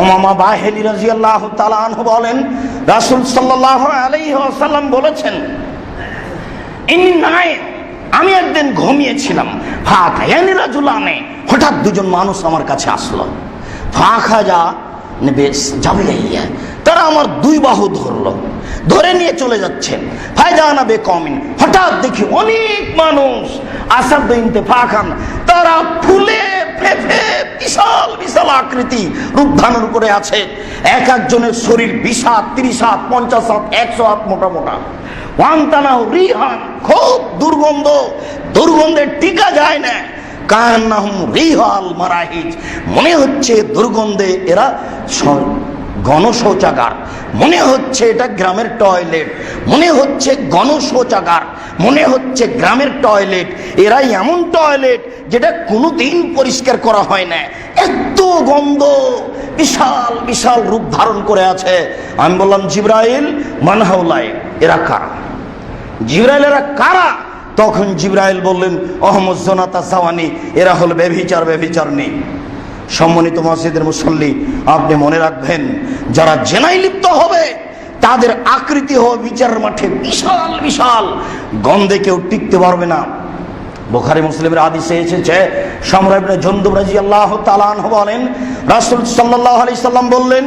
ওমামা বাহেলি রাজিয়াল্লাহ তালাহ বলেন, রাসুল সাল্লাহ আলাইহি ওয়াসাল্লাম বলেছেন ইনি নাই আমি একদিন ঘুমিয়েছিলাম ফাঁকায়ানি রাজুলানে, হঠাৎ দুজন মানুষ আমার কাছে আসলো। ফাঁকা যা বেশ যাবে তারা আমার দুই বাহু ধরলো। ধরে নিয়ে চলে যাচ্ছেন। ফায়দানা বে কমিন হঠাৎ দেখি অনেক মানুষ আসাদ খান তারা ফুলে ফেফে বিশাল বিশাল আকৃতি রূপ ধারণ করে আছে। এক একজনের শরীর বিশ হাত তিরিশ হাত পঞ্চাশ হাত একশো হাত মোটা মোটা। ওয়ান্তানাও রিহান, খুব দুর্গন্ধ। দুর্গন্ধের টিকা যায় না। কান্নাহুম রিহাল মারাহিজ। মনে হচ্ছে দুর্গন্ধে এরা গণশৌচাগার। মনে হচ্ছে এটা গ্রামের টয়লেট। মনে হচ্ছে গণশৌচাগার। মনে হচ্ছে গ্রামের টয়লেট। এরা এমন টয়লেট যেটা কোনোদিন পরিষ্কার করা হয় না। এত গন্ধ, বিশাল বিশাল রূপ ধারণ করে আছে। আমি বললাম, জিব্রাইল মানহাউলাই এরা কারা? জিব্রাইল, এরা কারা? তখন জিব্রাইল বললেন, অহমদ জোনাতা সাওয়ানি, এরা হল বেভিচার বেভিচার নেই সম্মানিত মসজিদের মুসল্লি, আপনি মনে রাখবেন, যারা জেনাই লিপ্ত হবে, তাদের আকৃতি হবে বিচারের মাঠে বিশাল বিশাল। গন্ধে কেউ টিকতে পারবে না। বোখারি মুসলিমের আদিসে এসেছে সম্রাট জন্দুব রাজি আল্লাহ তালান বলেন, রাসুল সাল্লাহ আলি সাল্লাম বললেন,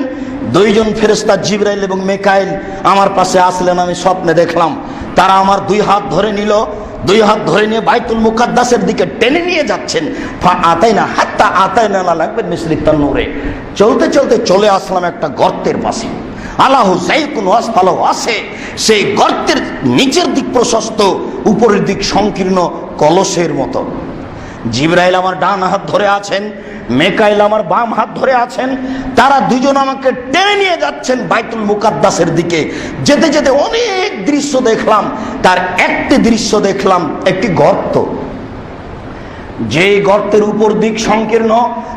দুইজন ফেরেস্তা জিব্রাইল এবং মেকাইল আমার পাশে আসলেন, আমি স্বপ্নে দেখলাম। তারা আমার দুই হাত ধরে নিল দুই হাত ধরে নিয়ে বাইতুল মুকাদ্দাসের দিকে টেনে নিয়ে যাচ্ছেন। ফা আতাই না হাত্তা আতাই না লাগবে মিশ্রিত নূরে। চলতে চলতে চলে আসলাম একটা গর্তের পাশে। আল্লাহ যাই কোনো আস্তালহ আছে। সেই গর্তের নিচের দিক প্রশস্ত, উপরের দিক সংকীর্ণ কলসের মতো। জিব্রাইল আমার ডান হাত ধরে আছেন, মেকাইল আমার বাম হাত ধরে আছেন, তারা দুজন আমাকে টেনে নিয়ে যাচ্ছেন বাইতুল মুকাদ্দাসের দিকে। যেতে যেতে অনেক দৃশ্য দেখলাম, তার একটি দৃশ্য দেখলাম, একটি গর্ত। যে গর্তের উপর দিক সংকীর্ণ,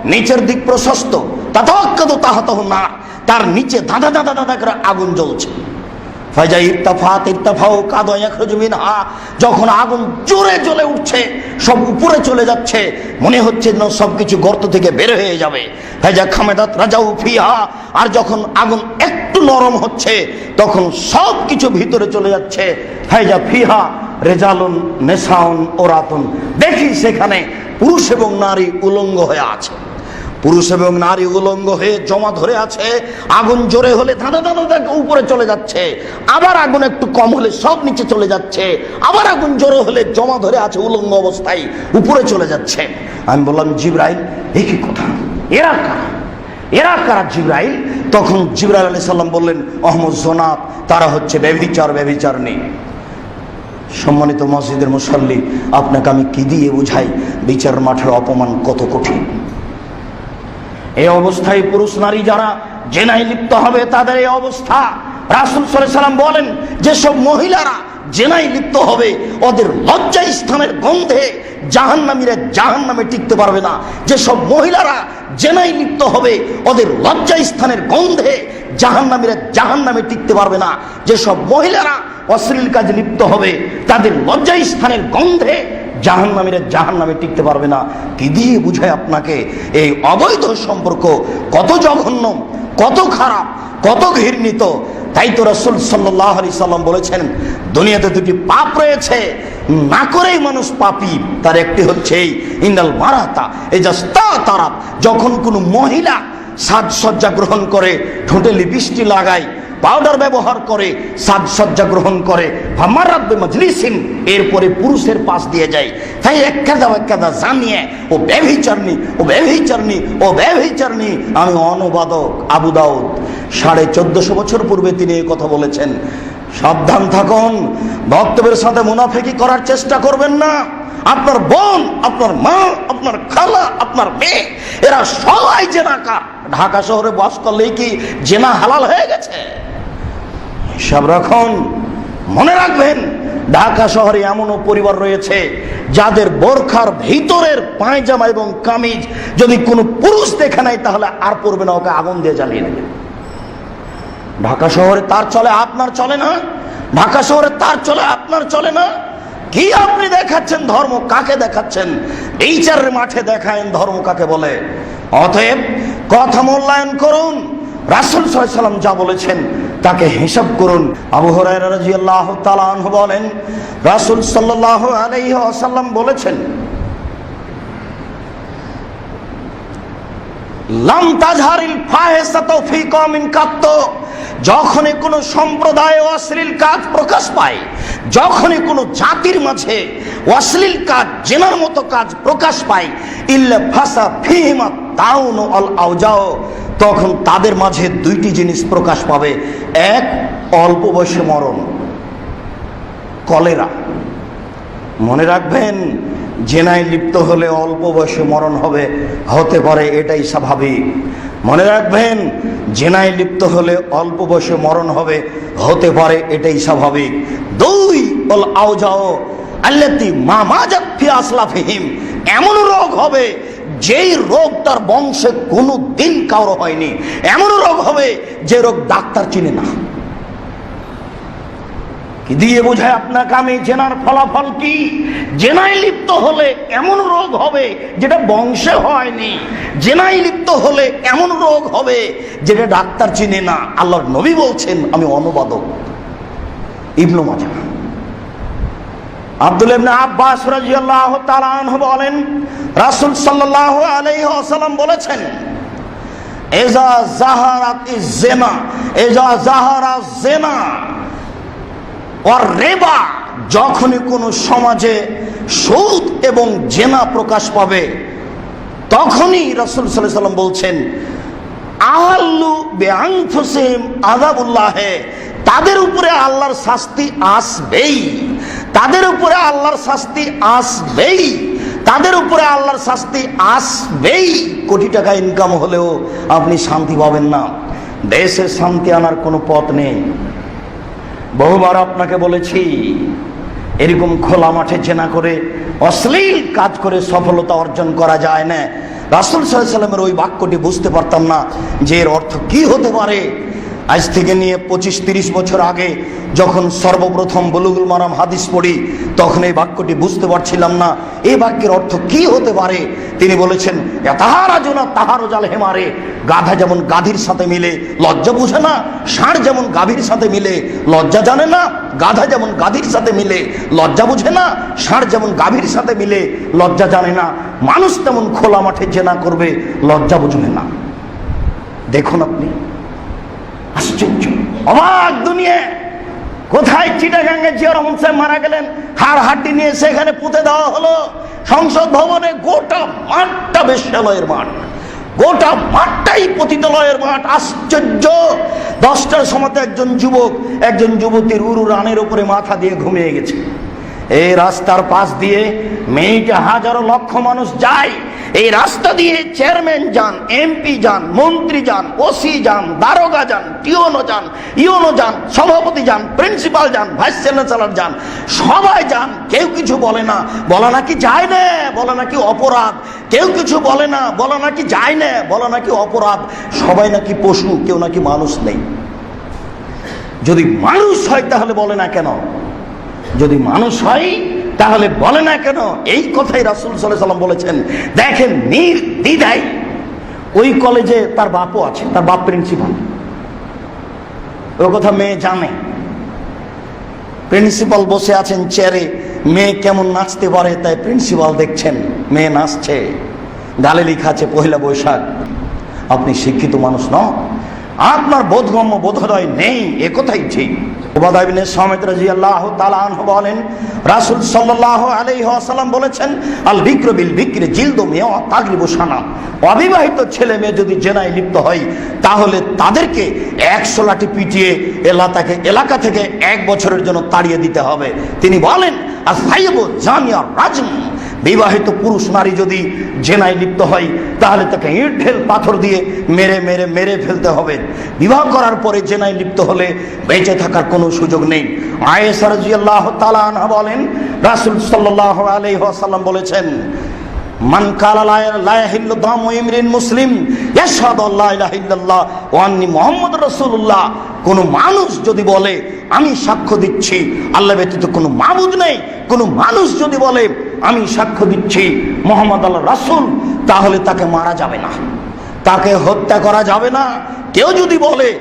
নিচের দিক প্রশস্ত, তাতাক্কাদ তাহাতহ না তার নিচে দাদা দাদা দাদা করে আগুন জ্বলছে। যখন আগুন জোরে জ্বলে উঠছে, সব উপরে চলে যাচ্ছে, মনে হচ্ছে যেন সব কিছু গর্ত থেকে বের হয়ে যাবে। ফাজা খামেদাত রাজাউ ফিহা। আর যখন আগুন একটু নরম হচ্ছে, তখন সব কিছু ভিতরে চলে যাচ্ছে। ফাইজা ফিহা রেজালুন নেশাউন ওরাতুন। দেখি সেখানে পুরুষ এবং নারী উলঙ্গ হয়ে আছে। পুরুষ এবং নারী উলঙ্গ হয়ে জমা ধরে আছে। আগুন জোরে হলে ধাঁধা ধাঁধা উপরে চলে যাচ্ছে। আবার আগুন একটু কম হলে সব নিচে চলে যাচ্ছে। আবার আগুন জোরে হলে জমা ধরে আছে উলঙ্গ অবস্থায় উপরে চলে যাচ্ছে। আমি বললাম, জিব্রাইল কি কথা? এরা কারা? এরা কারা জিব্রাইল? তখন জিব্রাইল আলি সাল্লাম বললেন, অহমদ জোনাত তারা হচ্ছে ব্যভিচার ব্যভিচার নেই। সম্মানিত মসজিদের মুসল্লি, আপনাকে আমি কি দিয়ে বুঝাই? বিচার মাঠের অপমান কত কঠিন। এই অবস্থায় পুরুষ নারী যারা জেনায় লিপ্ত হবে, তাদের এই অবস্থা। রাসুল সাল্লাম বলেন, যেসব মহিলারা জেনায় লিপ্ত হবে, ওদের লজ্জা স্থানের গন্ধে জাহান্নামীরা জাহান নামে টিকতে পারবে না। যেসব মহিলারা জেনায় লিপ্ত হবে, ওদের লজ্জা স্থানের গন্ধে জাহান্নামীরা জাহান নামে টিকতে পারবে না। যেসব মহিলারা অশ্লীল কাজে লিপ্ত হবে, তাদের লজ্জা স্থানের গন্ধে জাহান্নামীরা জাহান নামে টিকতে পারবে না। কি দিয়ে বুঝায় আপনাকে? এই অবৈধ সম্পর্ক কত জঘন্য, কত খারাপ, কত ঘৃণিত। তাই তো রসুল সাল্লাহ আলি সাল্লাম বলেছেন, দুনিয়াতে দুটি পাপ রয়েছে, না করেই মানুষ পাপি। তার একটি হচ্ছে এই ইন্দাল মারাতা এই যা তারা যখন কোনো মহিলা সাজসজ্জা গ্রহণ করে, ঠোঁটে লিপিস্টি লাগায় পাউডার ব্যবহার করে, সাজসজ্জা গ্রহণ করে। এরপরে পুরুষের পাশ দিয়ে যায়। তাই এক কাদা এক জানিয়ে, ও ব্যভিচারনি ও ব্যভিচারনি ও ব্যভিচারনি আমি অনুবাদক আবু দাউদ। সাড়ে চোদ্দশো বছর পূর্বে তিনি এই কথা বলেছেন। সাবধান থাকুন, বক্তব্যের সাথে মুনাফেকি করার চেষ্টা করবেন না। আপনার বোন, আপনার মা, আপনার খালা, আপনার মেয়ে, এরা সবাই জেনাকার। ঢাকা শহরে বাস করলেই কি জেনা হালাল হয়ে গেছে? সব রকম মনে রাখবেন, ঢাকা শহরে এমনও পরিবার রয়েছে যাদের বোরখার ভিতরের পায়জামা এবং কামিজ যদি কোনো পুরুষ দেখে নাই তাহলে আর পড়বে না, ওকে আগুন দিয়ে জ্বালিয়ে দেবে। ঢাকা শহরে তার চলে, আপনার চলে না? ঢাকা শহরে তার চলে, আপনার চলে না? কি আপনি দেখাচ্ছেন? ধর্ম কাকে দেখাচ্ছেন? বিচারের মাঠে দেখায়েন ধর্ম কাকে বলে? অতএব কথা মূল্যায়ন করুন। রাসুল সাল্লাম যা বলেছেন, তাকে হিসাব করুন। আবু হরাইরা রাজিয়াল্লাহ তাআলা বলেন, রাসুল সাল্লাল্লাহু আলাইহি আসাল্লাম বলেছেন যখনই কোনো সম্প্রদায় অশ্লীল কাজ প্রকাশ পায়, যখনই কোনো জাতির মাঝে অশ্লীল কাজ, জেনার মতো কাজ প্রকাশ পায়, ইল্লা ফাসা ফিহিমা তাউন অল আউজাও তখন তাদের মাঝে দুইটি জিনিস প্রকাশ পাবে। এক, অল্প বয়সে মরণ। কলেরা। মনে রাখবেন জেনায় লিপ্ত হলে অল্প বয়সে মরণ হবে, হতে পারে এটাই স্বাভাবিক। মনে রাখবেন, জেনায় লিপ্ত হলে অল্প বয়সে মরণ হবে, হতে পারে এটাই স্বাভাবিক। দুই, বল, আও যাও। আল্লাতি মামা জাফি আসলাফিহিম। এমন রোগ হবে, যেই রোগ তার বংশে কোনো দিন কারও হয়নি। এমন রোগ হবে, যে রোগ ডাক্তার চিনে না। দিয়ে বোঝায় আপনাকে আমি জেনার ফলাফল কি? জেনায় লিপ্ত হলে এমন রোগ হবে যেটা বংশে হয়নি। জেনায় লিপ্ত হলে এমন রোগ হবে যেটা ডাক্তার চিনে না। আল্লাহর নবী বলছেন, আমি অনুবাদক। ইবনু মাজা আব্দুল ইবনে আব্বাস রাদিয়াল্লাহু তাআলা আনহু বলেন, রাসূল সাল্লাল্লাহু আলাইহি ওয়াসাল্লাম বলেছেন, এজা জাহারাত ইজ-জিনা এজা জাহারা জিনা আর রেবা যখনই কোনো সমাজে সুদ এবং জেনা প্রকাশ পাবে, তখনই রসুল সাল্লাহ সাল্লাম বলছেন, আহাল্লু বেআংফুসিম আজাবুল্লাহে তাদের উপরে আল্লাহর শাস্তি আসবেই। তাদের উপরে আল্লাহর শাস্তি আসবেই। তাদের উপরে আল্লাহর শাস্তি আসবেই। কোটি টাকা ইনকাম হলেও আপনি শান্তি পাবেন না। দেশে শান্তি আনার কোনো পথ নেই। বহুবার আপনাকে বলেছি, এরকম খোলা মাঠে চেনা করে অশ্লীল কাজ করে সফলতা অর্জন করা যায় না। রাসুল সাল্লামের ওই বাক্যটি বুঝতে পারতাম না যে এর অর্থ কি হতে পারে। আজ থেকে নিয়ে পঁচিশ তিরিশ বছর আগে যখন সর্বপ্রথম বলুগুল মারাম হাদিস পড়ি, তখন এই বাক্যটি বুঝতে পারছিলাম না। এই বাক্যের অর্থ কি হতে পারে? তিনি বলেছেন তাহারা জোনা তাহারও জাল হেমারে। গাধা যেমন গাধির সাথে মিলে, লজ্জা বুঝে না, ষাঁড় যেমন গাভীর সাথে মিলে, লজ্জা জানে না, গাধা যেমন গাধির সাথে মিলে, লজ্জা বুঝে না, ষাঁড় যেমন গাভীর সাথে মিলে, লজ্জা জানে না। মানুষ তেমন খোলা মাঠে জেনা করবে, লজ্জা বুঝবে না। দেখুন আপনি আশ্চর্য। অবাক দুনিয়া। কোথায় চিটাগাঙ্গে জিয়া রহমান সাহেব মারা গেলেন? হাড় হাড্ডি নিয়ে সেখানে পুঁতে দেওয়া হলো। সংসদ ভবনে গোটা মাঠটা বেশ্যালয়ের মাঠ। গোটা মাঠটাই পতিতালয়ের মাঠ। আশ্চর্য। দশটার সময় একজন যুবক, একজন যুবতীর উরু রানের উপরে মাথা দিয়ে ঘুমিয়ে গেছে। এই রাস্তার পাশ দিয়ে মেয়েটা হাজারো লক্ষ মানুষ যায়। এই রাস্তা দিয়ে চেয়ারম্যান যান, এমপি যান, মন্ত্রী যান, ওসি যান, দারোগা যান, টিওনো যান, ইওনো যান, সভাপতি যান, প্রিন্সিপাল যান, ভাইস চ্যান্সেলর যান, সবাই যান, কেউ কিছু বলে না। বলা নাকি যায় না, বলা নাকি অপরাধ। কেউ কিছু বলে না, বলা নাকি যায় না, বলা নাকি অপরাধ। সবাই নাকি পশু, কেউ নাকি মানুষ নেই। যদি মানুষ হয় তাহলে বলে না কেন? যদি মানুষ হয় তাহলে বলে না কেন? এই কথাই রাসুল সাল্লাম বলেছেন। দেখেন নির্দ্বিধায় ওই কলেজে তার বাপও আছে, তার বাপ প্রিন্সিপাল ও কথা মেয়ে জানে। প্রিন্সিপাল বসে আছেন চেয়ারে মেয়ে কেমন নাচতে পারে তাই প্রিন্সিপাল দেখছেন, মেয়ে নাচছে। গালে লেখা আছে বৈশাখ। আপনি শিক্ষিত মানুষ ন আপনার বোধগম্য বোধোদয় নেই, এ কথাই ঠিক। আল্লাহ বলেন আসাল্লাম বলেছেন, আল বিক্র অবিবাহিত ছেলে মেয়ে যদি জেনায় লিপ্ত হয়, তাহলে তাদেরকে একশো লাঠি পিটিয়ে এলাকাকে এলাকা থেকে এক বছরের জন্য তাড়িয়ে দিতে হবে। তিনি বলেন আর জামিয়া বিবাহিত পুরুষ নারী যদি জেনায় লিপ্ত হয়, তাহলে তাকে ইট ঢেল পাথর দিয়ে মেরে মেরে মেরে ফেলতে হবে। বিবাহ করার পরে জেনায় লিপ্ত হলে বেঁচে থাকার কোনো সুযোগ নেই। আয়েসা রাদিয়াল্লাহু তাআলা আনহা বলেন, রাসূল সাল্লাল্লাহু আলাইহি ওয়াসাল্লাম বলেছেন, মান মুসলিম ওয়া আন্নী কোন মানুষ যদি বলে, আমি সাক্ষ্য দিচ্ছি, আল্লাহ ব্যতীত কোনো মাবুদ নেই। কোন মানুষ যদি বলে আমি সাক্ষ্য দিচ্ছি মোহাম্মদ আল্লাহ রাসুল, তাহলে তাকে মারা যাবে না। তাকে হত্যা করা যাবে না। কেউ যদি বলে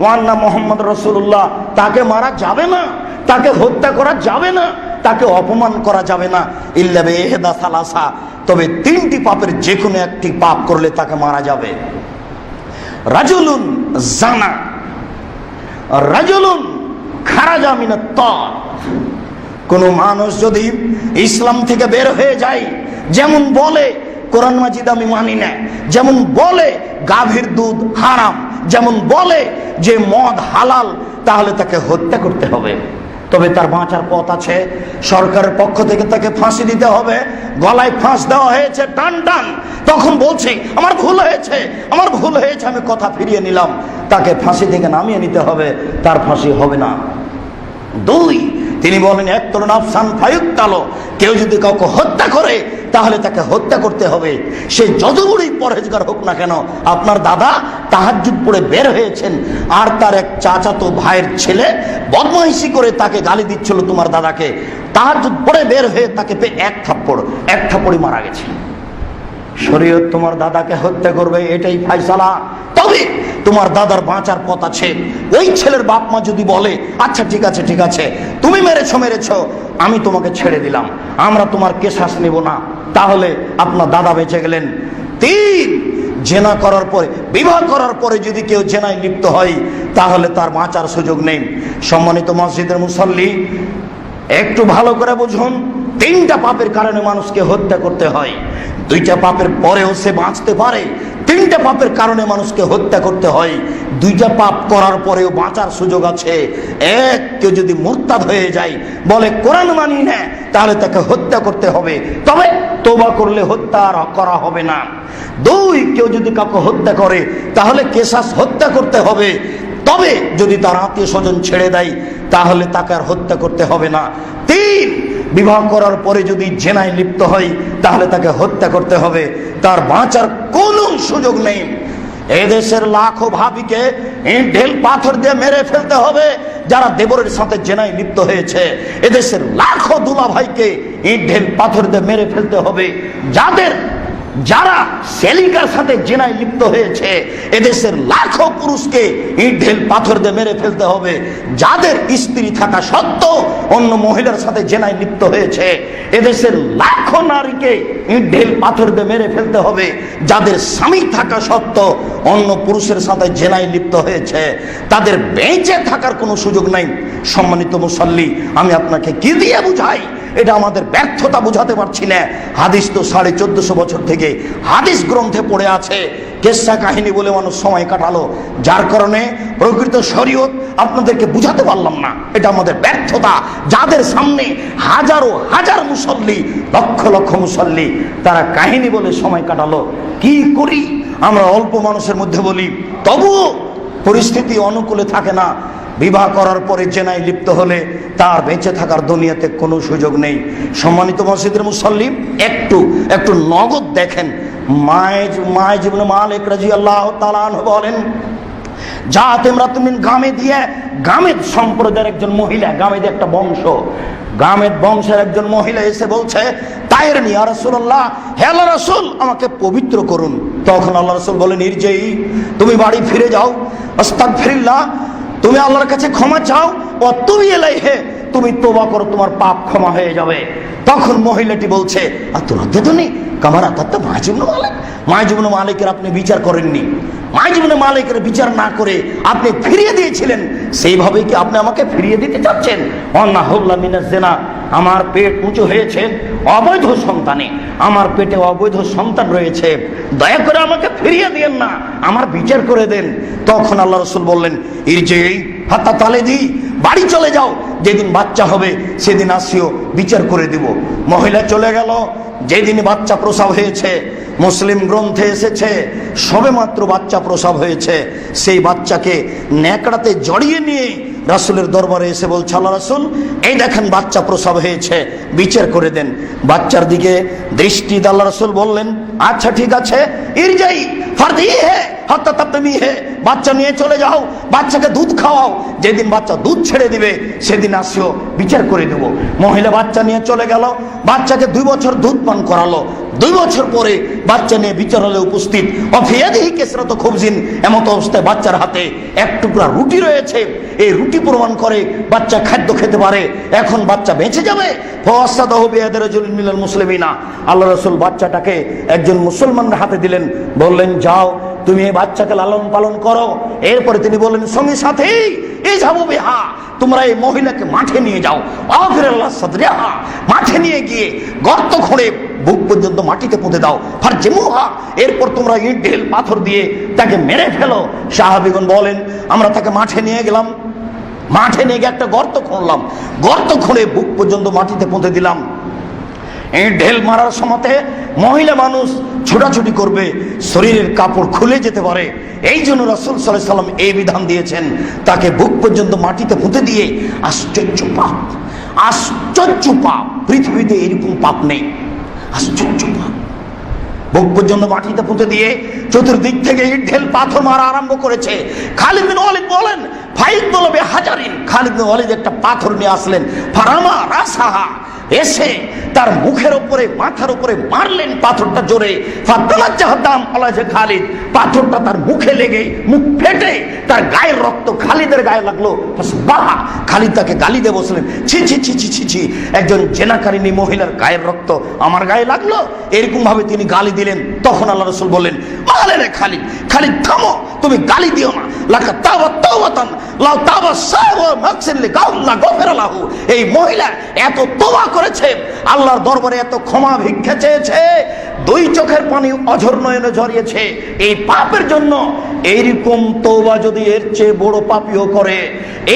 ওয়া আন্না তাকে মারা যাবে না। তাকে হত্যা করা যাবে না। তাকে অপমান করা যাবে না। ইল্লা বেহেদা সালাসা। তবে তিনটি পাপের যে কোনো একটি পাপ করলে তাকে মারা যাবে। রাজুলুন জানা। রাজুলুন খারাজা মিনাত তার কোনো মানুষ যদি ইসলাম থেকে বের হয়ে যায়, যেমন বলে কোরআন মাজিদ আমি মানি না, যেমন বলে গাভীর দুধ হারাম, যেমন বলে যে মদ হালাল, তাহলে তাকে হত্যা করতে হবে। তবে তার বাঁচার পথ আছে, সরকারের পক্ষ থেকে তাকে ফাঁসি দিতে হবে, গলায় ফাঁস দেওয়া হয়েছে, টান টান, তখন বলছি, আমার ভুল হয়েছে, আমার ভুল হয়েছে, আমি কথা ফিরিয়ে নিলাম। তাকে ফাঁসি থেকে নামিয়ে নিতে হবে, তার ফাঁসি হবে না। দুই তিনি বলেন, এক তরুণ আফসান ফায়ুক্তালো কেউ যদি কাউকে হত্যা করে, তাহলে তাকে হত্যা করতে হবে। সে যত বড়ই পরহেজগার হোক না কেন, আপনার দাদা তাহার তাহাজুদ পরে বের হয়েছেন। আর তার এক চাচাতো ভাইয়ের ছেলে বদমাইশি করে তাকে গালি দিচ্ছিল তোমার দাদাকে। তাহার তাহাজুদ পরে বের হয়ে তাকে পেয়ে এক থাপ্পড়, এক থাপ্পড়ই মারা গেছে। শরীয়ত তোমার দাদাকে হত্যা করবে, এটাই ফাইসালা তবে তোমার দাদার বাঁচার পথ আছে। ওই ছেলের বাপ মা যদি বলে আচ্ছা ঠিক আছে ঠিক আছে, তুমি মেরেছ মেরেছ, আমি তোমাকে ছেড়ে দিলাম, আমরা তোমার কেশাস নেব না। তাহলে আপনার দাদা বেঁচে গেলেন। তিন, জেনা করার পরে, বিবাহ করার পরে যদি কেউ জেনায় লিপ্ত হয়, তাহলে তার বাঁচার সুযোগ নেই। সম্মানিত মসজিদের মুসল্লি, একটু ভালো করে বুঝুন। তিনটা পাপের কারণে মানুষকে হত্যা করতে হয়। দুইটা পাপের পরেও সে বাঁচতে পারে। তিনটা পাপের কারণে মানুষকে হত্যা করতে হয়। দুইটা পাপ করার পরেও বাঁচার সুযোগ আছে। এক, কেউ যদি মোরতাদ হয়ে যায়, বলে, কোরআন মানি না, তাহলে তাকে হত্যা করতে হবে। তবে তোবা করলে হত্যা আর করা হবে না। দুই, কেউ যদি কাউকে হত্যা করে, তাহলে কেশাস হত্যা করতে হবে। তবে যদি তার আত্মীয় স্বজন ছেড়ে দেয়, তাহলে তাকে আর হত্যা করতে হবে না। তিন বিবাহ করার পরে যদি জেনায় লিপ্ত হয়, তাহলে তাকে হত্যা করতে হবে। তার বাঁচার কোনো সুযোগ নেই। এদেশের লাখো ভাবিকে ঢেল পাথর দিয়ে মেরে ফেলতে হবে, যারা দেবরের সাথে জেনায় লিপ্ত হয়েছে। এদেশের লাখো দুলা ভাইকে ঢেল পাথর দিয়ে মেরে ফেলতে হবে। যাদের যারা সেলিকার সাথে জেনায় লিপ্ত হয়েছে, এদেশের লাখো পুরুষকে ইট ঢেল পাথর দিয়ে মেরে ফেলতে হবে। যাদের স্ত্রী থাকা সত্ত্বেও অন্য মহিলার সাথে জেনায় লিপ্ত হয়েছে, এদেশের লাখো নারীকে ইট ঢেল পাথর দিয়ে মেরে ফেলতে হবে। যাদের স্বামী থাকা সত্ত্বেও অন্য পুরুষের সাথে জেনায় লিপ্ত হয়েছে, তাদের বেঁচে থাকার কোনো সুযোগ নাই। সম্মানিত মুসল্লি, আমি আপনাকে কি দিয়ে বুঝাই? এটা আমাদের ব্যর্থতা বুঝাতে পারছি না। হাদিস তো সাড়ে চোদ্দশো বছর থেকে হাদিস গ্রন্থে পড়ে আছে। কেসা কাহিনী বলে মানুষ সময় কাটালো। যার কারণে প্রকৃত শরীয়ত আপনাদেরকে বুঝাতে পারলাম না। এটা আমাদের ব্যর্থতা। যাদের সামনে হাজারো হাজার মুসল্লি, লক্ষ লক্ষ মুসল্লি, তারা কাহিনী বলে সময় কাটালো। কি করি? আমরা অল্প মানুষের মধ্যে বলি তবুও পরিস্থিতি অনুকূলে থাকে না। বিবাহ করার পরে জেনায় লিপ্ত হলে তার বেঁচে থাকার দুনিয়াতে কোনো সুযোগ নেই। সম্মানিত মসজিদের মুসল্লি, একটু একটু নগদ দেখেন মায়ের মায় জীবনে মালিক রাজি আল্লাহ তালান বলেন যা তোমরা তুমি গ্রামে দিয়ে, গামেদ সম্প্রদায়ের একজন মহিলা, গামেদ একটা বংশ, গামেদ বংশের একজন মহিলা এসে বলছে, তাইর নি আর রসুল্লাহ হে আল্লাহ রসুল, আমাকে পবিত্র করুন। তখন আল্লাহ রসুল বলেন নির্জয়ী তুমি বাড়ি ফিরে যাও অস্তাক ফিরিল্লা তুমি আল্লাহর কাছে ক্ষমা চাও? ও তুমি এলাই হে তুমি তোবা করো, তোমার পাপ ক্ষমা হয়ে যাবে। তখন মহিলাটি বলছে আর তোর নেই কামারা তার তো মাহিজুবন মালিক? মাহিজুবন মালিকের আপনি বিচার করেননি। মাহিজুবন মালিকের বিচার না করে আপনি ফিরিয়ে দিয়েছিলেন। সেইভাবে কি আপনি আমাকে ফিরিয়ে দিতে চাচ্ছেন? অন্না হল্লা জেনা। আমার পেট উঁচু হয়েছে অবৈধ সন্তানে, আমার পেটে অবৈধ সন্তান রয়েছে। দয়া করে আমাকে ফিরিয়ে দিয়েন না, আমার বিচার করে দেন। তখন আল্লাহ রসুল বললেন, এই যে হাত্তা তালে দিই, বাড়ি চলে যাও, যেদিন বাচ্চা হবে সেদিন আসিও, বিচার করে দিব। মহিলা চলে গেল, যেদিন বাচ্চা প্রসব হয়েছে, মুসলিম গ্রন্থে এসেছে, সবেমাত্র বাচ্চা প্রসব হয়েছে, সেই বাচ্চাকে ন্যাকড়াতে জড়িয়ে নিয়ে রাসুলের দরবারে এসে বলছে, আল্লাহ রাসুল, এই দেখেন বাচ্চা প্রসব হয়েছে, বিচার করে দেন। বাচ্চার দিকে দৃষ্টি আল্লাহ রাসুল বললেন আচ্ছা ঠিক আছে ইর যাই ফার্দি, হে হে, বাচ্চা নিয়ে চলে যাও, বাচ্চাকে দুধ খাওয়াও, যেদিন বাচ্চা দুধ ছেড়ে দিবে, সেদিন আসিও, বিচার করে দেব মহিলা বাচ্চা নিয়ে চলে গেল, বাচ্চাকে দুই বছর দুধ পান করালো দুই বছর পরে বাচ্চা নিয়ে বিচারালয়ে উপস্থিত। অফিয়াদিহি খুবজিন, এমত অবস্থায় বাচ্চার হাতে এক টুকরা রুটি রয়েছে। এই রুটি প্রমাণ করে বাচ্চা খাদ্য খেতে পারে। এখন বাচ্চা বেঁচে যাবে? মিলাল মুসলিমিনা। আল্লাহ রসুল বাচ্চাটাকে একজন মুসলমানের হাতে দিলেন। বললেন, যাও তুমি এই বাচ্চাকে লালন পালন করো। এরপরে তিনি বললেন, সঙ্গে সাথে, এই যাব বেহা। তোমরা এই মহিলাকে মাঠে নিয়ে যাও। আফির আল্লাহ সাদরিয়াহা। মাঠে নিয়ে গিয়ে গর্ত খোঁড়ে বুক পর্যন্ত মাটিতে পুঁতে দাও। ফার এরপর তোমরা ইট, ঢেল, পাথর দিয়ে তাকে মেরে ফেলো। সাহাবিগণ বলেন, আমরা তাকে মাঠে নিয়ে গেলাম। মাঠে নিয়ে গিয়ে একটা গর্ত খুঁড়লাম। গর্ত খুঁড়ে বুক পর্যন্ত মাটিতে পুঁতে দিলাম। এই ঢেল মারার সময়তে মহিলা মানুষ ছোটাছুটি করবে, শরীরের কাপড় খুলে যেতে পারে। এই জন্য রসুল সাল্লাহ সাল্লাম এই বিধান দিয়েছেন, তাকে বুক পর্যন্ত মাটিতে পুঁতে দিয়ে আশ্চর্য পাপ আশ্চর্য পাপ, পৃথিবীতে এরকম পাপ নেই, আশ্চর্য পাপ। বুক পর্যন্ত মাটিতে পুঁতে দিয়ে চতুর্দিক থেকে ইট ঢেল পাথর মারা আরম্ভ করেছে। খালিদ বিন ওয়ালিদ বলেন ফাইদ বলবে, হাজারিন খালিদ ওয়ালিদ একটা পাথর নিয়ে আসলেন। ফারামা রাসাহা এসে তার মুখের উপরে মাথার উপরে মারলেন পাথরটা জোরে। খালিদ, পাথরটা তার মুখে লেগে, মুখ ফেটে তার গায়ের রক্ত খালিদের গায়ে লাগল। বাহা খালিদ তাকে গালি দিয়ে বসলেন ছি ছি ছি ছি ছি ছি, একজন জেনাকারিনী মহিলার গায়ের রক্ত আমার গায়ে লাগল? এরকম ভাবে তিনি গালি দিলেন। তখন আল্লাহ রসুল বললেন, মালে রে খালিদ খালিদ থামো, তুমি গালি দিও না। এই মহিলা এত তোবা করেছে, আল্লাহর দরবারে এত ক্ষমা ভিক্ষা চেয়েছে, দুই চোখের পানি অঝর নয়নে ঝরিয়েছে। এই পাপের জন্য এইরকম তোবা যদি এর চেয়ে বড় পাপিও করে,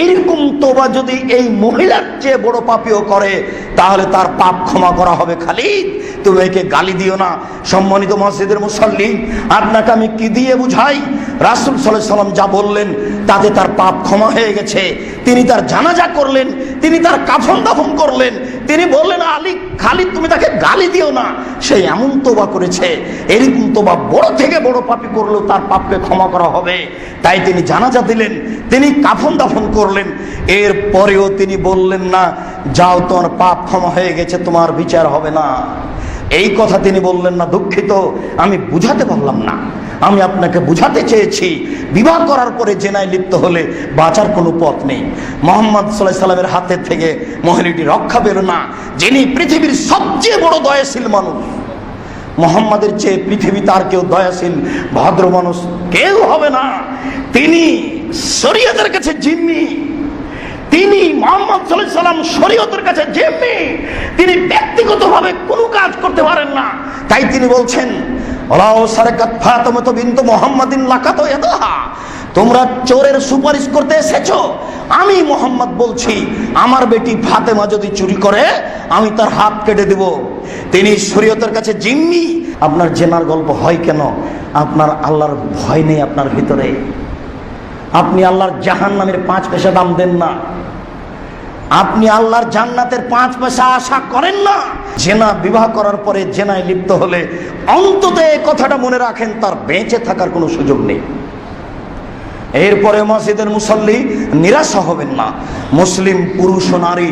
এইরকম তোবা যদি এই মহিলার চেয়ে বড় পাপিও করে, তাহলে তার পাপ ক্ষমা করা হবে খালিদ। তুমি একে গালি দিও না। সম্মানিত মসজিদের মুসল্লি, আপনাকে আমি কি দিয়ে বুঝাই? রাসুল সাল্লাহ সাল্লাম যা বললেন, তাতে তার পাপ ক্ষমা হয়ে গেছে। তিনি তার জানাজা করলেন, তিনি তার কাফন দাফন করলেন। তিনি বললেন, আলী খালি তুমি তাকে গালি দিও না। সে এমন তোবা করেছে, এরকম তোবা বড় থেকে বড় পাপি করলেও তার পাপকে ক্ষমা করা হবে। তাই তিনি জানাজা দিলেন, তিনি কাফন দাফন করলেন। এর পরেও তিনি বললেন, না, যাও, তোমার পাপ ক্ষমা হয়ে গেছে, তোমার বিচার হবে না। এই কথা তিনি বললেন না, দুঃখিত, আমি বুঝাতে পারলাম না। আমি আপনাকে বুঝাতে চেয়েছি। বিবাহ করার পরে জেনায় লিপ্ত হলে বাঁচার কোনো পথ নেই। মোহাম্মদ সাল্লাহ সাল্লামের হাতের থেকে মহিলাটি রক্ষা পেল না, যিনি পৃথিবীর সবচেয়ে বড় দয়াশীল মানুষ। মোহাম্মদের চেয়ে পৃথিবী তার কেউ দয়াশীল, ভদ্র মানুষ কেউ হবে না। তিনি শরীয়তের কাছে জিম্মি। তিনি মোহাম্মদ শরীয়তের কাছে জিম্মি তিনি ব্যক্তিগতভাবে কোনো কাজ করতে পারেন না, তাই তিনি বলছেন তোমরা চোরের সুপারিশ করতে আমি মোহাম্মদ বলছি, আমার বেটি ফাতেমা যদি চুরি করে, আমি তার হাত কেটে দেব। তিনি শরীয়তের কাছে জিম্মি, আপনার জেনার গল্প হয় কেন? আপনার আল্লাহর ভয় নেই আপনার ভিতরে। আপনি আল্লাহর জাহান নামের পাঁচ পয়সা দাম দেন না। আপনি আল্লাহর জান্নাতের পাঁচ পয়সা আশা করেন না। জেনা বিবাহ করার পরে জেনায় লিপ্ত হলে অন্তত এই কথাটা মনে রাখেন, তার বেঁচে থাকার কোনো সুযোগ নেই। এরপরে মসজিদের মুসল্লি নিরাশা হবেন না। মুসলিম পুরুষ ও নারী,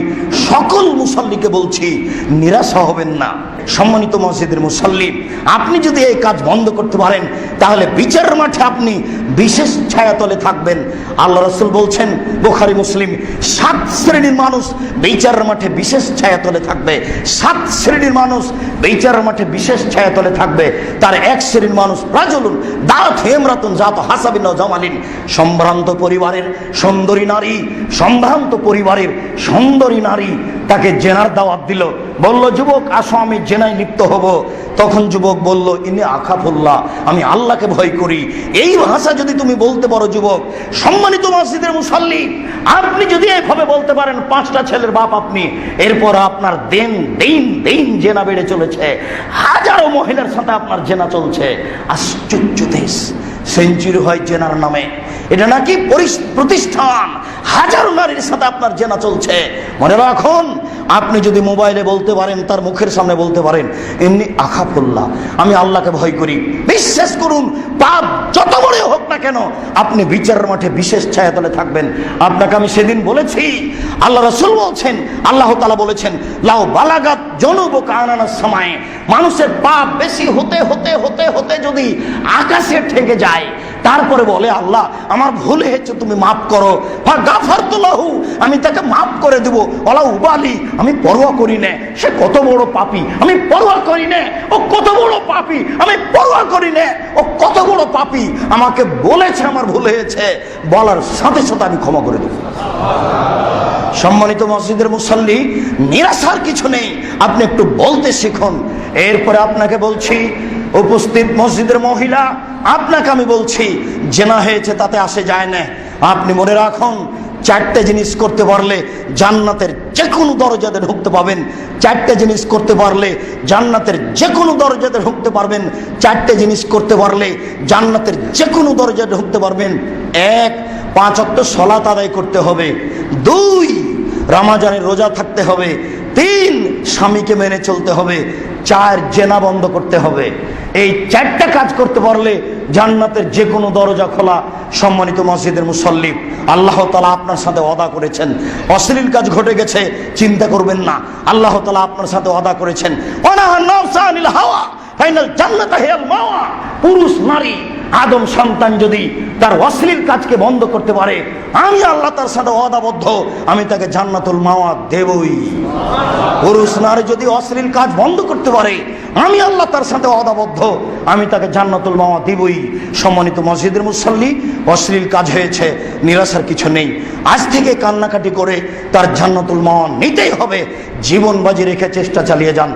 সকল মুসল্লিকে বলছি, নিরাশা হবেন না। সম্মানিত মসজিদের মুসল্লি, আপনি যদি এই কাজ বন্ধ করতে পারেন, তাহলে বিচারের মাঠে আপনি বিশেষ ছায়াতলে থাকবেন। আল্লাহ রসুল বলছেন, বোখারি, মুসলিম, সাত শ্রেণির মানুষ বিচারের মাঠে বিশেষ ছায়াতলে থাকবে। সাত শ্রেণির মানুষ বিচারের মাঠে বিশেষ ছায়াতলে থাকবে। তার এক শ্রেণির মানুষ রাজলুন দাঁত হেমরাতুন জাত হাসাবিন জামালিন। সম্ভ্রান্ত পরিবারের সুন্দরী নারী, সম্ভ্রান্ত পরিবারের সুন্দরী নারী তাকে জেনার দাওয়াত দিল। বলল, যুবক, আসো, আমি জেনায় লিপ্ত হব। তখন যুবক বলল ইনি আখাফুল্লাহ, আমি আল্লাহকে ভয় করি। এই ভাষা যদি তুমি বলতে পারো, যুবক, সম্মানিত মসজিদের মুসল্লি, আপনি যদি এইভাবে বলতে পারেন, পাঁচটা ছেলের বাপ আপনি, এরপর আপনার দেন, দিন দিন জেনা বেড়ে চলেছে। হাজারো মহিলার সাথে আপনার জেনা চলছে। আশ্চর্য দেশ। সেঞ্চুরি হয় জেনার নামে। এটা নাকি প্রতিষ্ঠান। হাজারো নারীর সাথে আপনার জেনা চলছে। মনে রাখুন, আপনি যদি মোবাইলে বলতে পারেন, তার মুখের সামনে বলতে পারেন এমনি আখাফুল্লাহ, আমি আল্লাহকে ভয় করি। বিশ্বাস করুন পাপ যত বড় হোক না কেন, আপনি বিচারের মাঠে বিশেষ ছায়াতলে থাকবেন। আপনাকে আমি সেদিন বলেছি, আল্লাহ রসুল বলছেন, আল্লাহ তালা বলেছেন, লাউ বালাগাত জনুব কানানার সময় মানুষের পাপ বেশি হতে হতে হতে হতে যদি আকাশে ঠেকে যায়, তারপরে বলে, আল্লাহ, আমার ভুল হয়েছে, তুমি মাফ করো। বা গাফার তোলাহু আমি তাকে মাফ করে দেবো। ওলা উবালি, আমি পরোয়া করি না, সে কত বড় পাপি। আমি পরোয়া করি না, ও কত বড় পাপি। আমি পরোয়া করি না, ও কত বড় পাপি আমাকে বলেছে, আমার ভুল হয়েছে, বলার সাথে সাথে আমি ক্ষমা করে দেব। সম্মানিত মসজিদের মুসল্লি, নিরাশার কিছু নেই, আপনি একটু বলতে শিখুন। এরপরে আপনাকে বলছি, উপস্থিত মসজিদের মহিলা, আপনাকে আমি বলছি, জেনা হয়েছে তাতে আসে যায় না। আপনি মনে রাখুন চারটে জিনিস করতে পারলে জান্নাতের যে কোনো দরজাতে ঢুকতে পাবেন চারটে জিনিস করতে পারলে জান্নাতের যে কোনো দরজাতে ঢুকতে পারবেন। চারটে জিনিস করতে পারলে জান্নাতের যে কোনো দরজাতে ঢুকতে পারবেন। এক, পাঁচ অক্ট সলাত আদায় করতে হবে। দুই, রামাজানের রোজা থাকতে হবে। তিন স্বামীকে মেনে চলতে হবে, চার জেনা বন্ধ করতে হবে। এই চারটা কাজ করতে পারলে জান্নাতের যে কোনো দরজা খোলা, সম্মানিত মসজিদের মুসল্লি, আল্লাহ তালা আপনার সাথে অদা করেছেন। অশ্লীল কাজ ঘটে গেছে, চিন্তা করবেন না। আল্লাহ তালা আপনার সাথে অদা করেছেন। হাওয়া, ফাইনাল জান্নাত পুরুষ নারী আদম সন্তান যদি তার অশ্লীল কাজকে বন্ধ করতে পারে, আমি আল্লাহ তার সাথে অদাবদ্ধ আমি তাকে জান্নাতুল মাওয়া দেবই। পুরুষ নারী যদি অশ্লীল কাজ বন্ধ করতে পারে, আমি আল্লাহ তার সাথে অদাবদ্ধ আমি তাকে জান্নাতুল মাওয়া দেবই। সম্মানিত মসজিদের মুসল্লি, অশ্লীল কাজ হয়েছে, নিরাশার কিছু নেই। আজ থেকে কান্নাকাটি করে তার জান্নাতুল মাওয়া নিতেই হবে। জীবন বাজি রেখে চেষ্টা চালিয়ে যান।